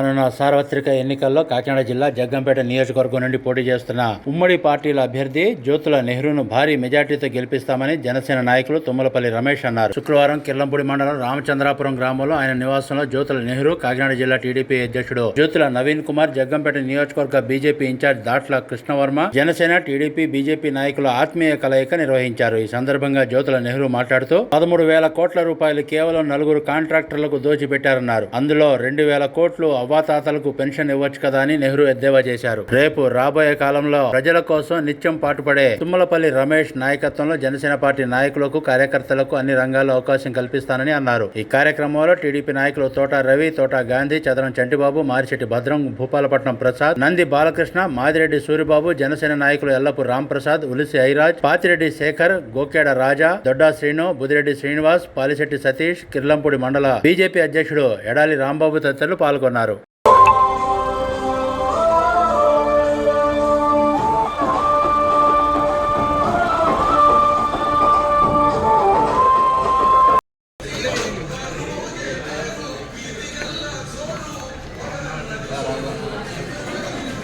రానున్న సార్వత్రిక ఎన్నికల్లో కాకినాడ జిల్లా జగ్గంపేట నియోజకవర్గం నుండి పోటీ చేస్తున్న ఉమ్మడి పార్టీల అభ్యర్థి జ్యోతుల నెహ్రూను భారీ మెజార్టీతో గెలిపిస్తామని జనసేన నాయకులు తుమ్మలపల్లి రమేష్ అన్నారు. శుక్రవారం కిర్లంపూడి మండలం రామచంద్రాపురం గ్రామంలో ఆయన నివాసంలో జ్యోతుల నెహ్రూ కాకినాడ జిల్లా టీడీపీ అధ్యక్షుడు జ్యోతుల నవీన్ కుమార్ జగ్గంపేట నియోజకవర్గ BJP incharge Datla Krishnavarma Janasena TDP BJP నాయకుల ఆత్మీయ కలయిక నిర్వహించారు. ఈ సందర్భంగా జ్యోతుల నెహ్రూ మాట్లాడుతూ పదమూడు వేల కోట్ల రూపాయలు కేవలం నలుగురు కాంట్రాక్టర్లకు దోచిపెట్టారన్నారు. అందులో రెండు వేల కోట్లు అవ్వాతాతలకు పెన్షన్ ఇవ్వచ్చు కదా అని నెహ్రూ ఎద్దేవా చేశారు. రేపు రాబోయే కాలంలో ప్రజల కోసం నిత్యం పాటుపడే తుమ్మలపల్లి రమేష్ నాయకత్వంలో జనసేన పార్టీ నాయకులకు కార్యకర్తలకు అన్ని రంగాల్లో అవకాశం కల్పిస్తానని అన్నారు. ఈ కార్యక్రమంలో టీడీపీ నాయకులు తోట రవి తోట గాంధీ చదరం చంటిబాబు మారిశెట్టి భద్రం భూపాలపట్నం ప్రసాద్ నంది బాలకృష్ణ మాదిరెడ్డి సూరిబాబు జనసేన నాయకులు ఎల్లపు రాంప్రసాద్ ఉలిసి ఐరాజ్ పాతిరెడ్డి శేఖర్ గోకేడ రాజా దొడ్డా శ్రీను బుదిరెడ్డి శ్రీనివాస్ పాలిశెట్టి సతీష్ కిర్లంపూడి మండల బీజేపీ అధ్యక్షుడు ఎడాలి రాంబాబు తదితరులు పాల్గొన్నారు.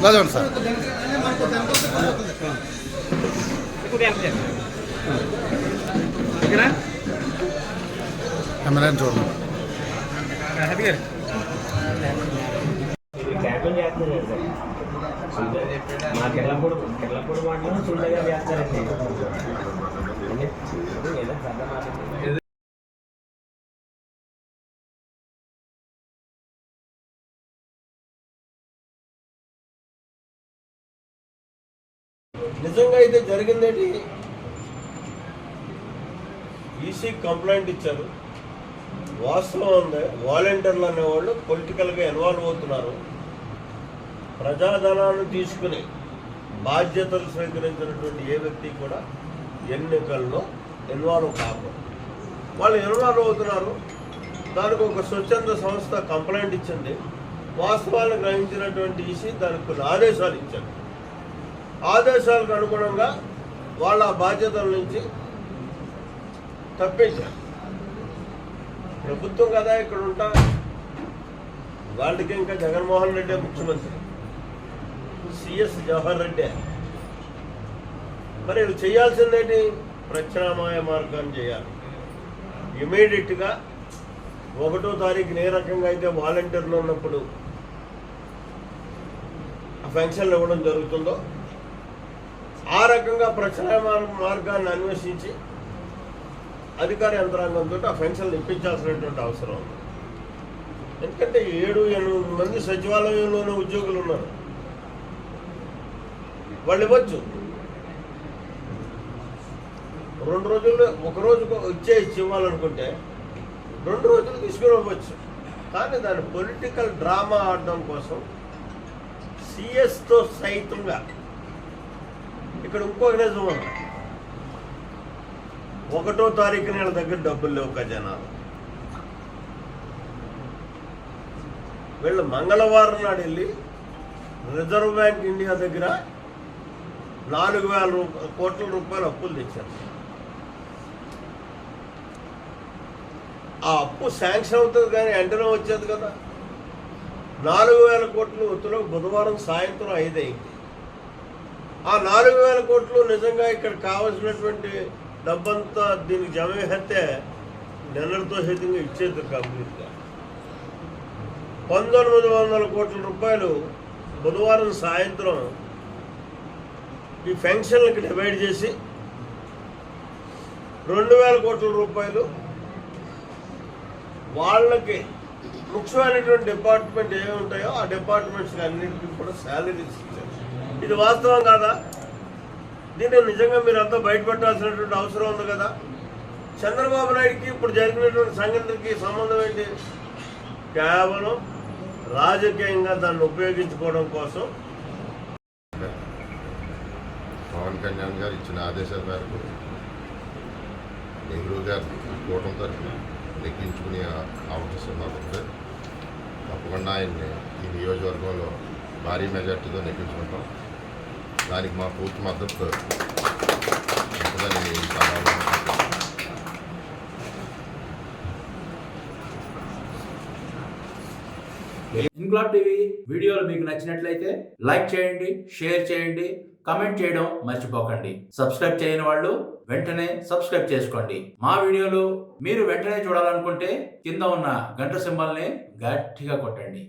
చదవండి సార్. కెమెరాని చూడండి. క్యాంపెయిన్ చేస్తున్నారు సార్ మా కిర్లపూడి కిర్లపూడి మాటలు సుందరగా చేస్తారండి నిజంగా అయితే జరిగిందేంటి? ఈసీ కంప్లైంట్ ఇచ్చారు. వాస్తవం ఉంది వాలంటీర్లు అనేవాళ్ళు పొలిటికల్గా ఇన్వాల్వ్ అవుతున్నారు. ప్రజాధనాన్ని తీసుకుని బాధ్యతలు స్వీకరించినటువంటి ఏ వ్యక్తి కూడా ఎన్నికల్లో ఇన్వాల్వ్ కాకూడదు. వాళ్ళు ఇన్వాల్వ్ అవుతున్నారు. దానికి ఒక స్వచ్ఛంద సంస్థ కంప్లైంట్ ఇచ్చింది. వాస్తవాలను గ్రహించినటువంటి ఈసీ దానికి కొన్ని ఆదేశాలు ఇచ్చారు. ఆదేశాలకు అనుగుణంగా వాళ్ళ బాధ్యతల నుంచి తప్పించారు. ప్రభుత్వం కదా ఇక్కడ ఉంటా. వాళ్ళకి ఇంకా జగన్మోహన్ రెడ్డి ముఖ్యమంత్రి. సిఎస్ జవహర్ రెడ్డి. మరి చేయాల్సిందేంటి? ప్రత్యామ్నాయ మార్గాన్ని చేయాలి. ఇమీడియట్గా ఒకటో తారీఖున ఏ రకంగా అయితే వాలంటీర్లు ఉన్నప్పుడు ఆ పెన్షన్లు ఇవ్వడం జరుగుతుందో ఆ రకంగా ప్రత్యామ్నాయ మార్గాన్ని అన్వేషించి అధికార యంత్రాంగంతో ఆ పెన్షన్లు ఇప్పించాల్సినటువంటి అవసరం ఉంది. ఎందుకంటే ఏడు ఎనిమిది మంది సచివాలయంలోనే ఉద్యోగులు ఉన్నారు. వాళ్ళు ఇవ్వచ్చు. రెండు రోజుల్లో ఒక రోజు ఇచ్చే ఇచ్చి ఇవ్వాలనుకుంటే రెండు రోజులు తీసుకుని ఇవ్వచ్చు. కానీ దాని పొలిటికల్ డ్రామా ఆడడం కోసం సిఎస్తో సైతంగా ఇక్కడ ఇంకో నిజం ఒకటో తారీఖు నెల దగ్గర డబ్బులు లేవు ఖజానాలు. వీళ్ళు మంగళవారం నాడు వెళ్ళి రిజర్వ్ బ్యాంక్ ఇండియా దగ్గర నాలుగు వేల కోట్ల రూపాయలు అప్పులు తెచ్చారు. ఆ అప్పు శాంక్షన్ అవుతుంది కానీ వెంటనే వచ్చేది కదా. నాలుగు వేల కోట్లు ఒత్తులో బుధవారం సాయంత్రం ఐదు అయింది ఆ నాలుగు వేల కోట్లు నిజంగా ఇక్కడ కావాల్సినటువంటి డబ్బంతా దీనికి జమ చేస్తే నెలలతో సహితంగా ఇచ్చేది కంప్లీట్గా. పంతొమ్మిది వందల కోట్ల రూపాయలు బుధవారం సాయంత్రం ఈ ఫెన్షన్లకి డివైడ్ చేసి రెండు వేల కోట్ల రూపాయలు వాళ్ళకి ముఖ్యమైనటువంటి డిపార్ట్మెంట్ ఏమి ఉంటాయో ఆ డిపార్ట్మెంట్స్కి అన్నింటికి కూడా శాలరీస్ ఇచ్చారు. ఇది వాస్తవం కాదా? దీన్ని నిజంగా మీరు అంతా బయటపెట్టాల్సినటువంటి అవసరం ఉంది కదా? చంద్రబాబు నాయుడుకి ఇప్పుడు జరిగినటువంటి సంఘటనకి సంబంధం ఏంటి? కేవలం రాజకీయంగా దాన్ని ఉపయోగించుకోవడం కోసం పవన్ కళ్యాణ్ గారు ఇచ్చిన ఆదేశాల మేరకు నెహ్రూ గారు కూటమి తరఫున లెక్కించుకునే అవకాశం మాకు తప్పకుండా ఆయన్ని ఈ నియోజకవర్గంలో భారీ మెజార్టీతో నెగ్గించుకుంటాం దానికి మా పూర్తి మద్దతు ఉంటుందని ఇన్క్లాబ్ టీవీ వీడియోలు మీకు నచ్చినట్లయితే లైక్ చేయండి షేర్ చేయండి కమెంట్ చేయడం మర్చిపోకండి. సబ్స్క్రైబ్ చేయని వాళ్ళు వెంటనే సబ్స్క్రైబ్ చేసుకోండి. మా వీడియోలు మీరు వెంటనే చూడాలనుకుంటే కింద ఉన్న గంట సింబల్ని గట్టిగా కొట్టండి.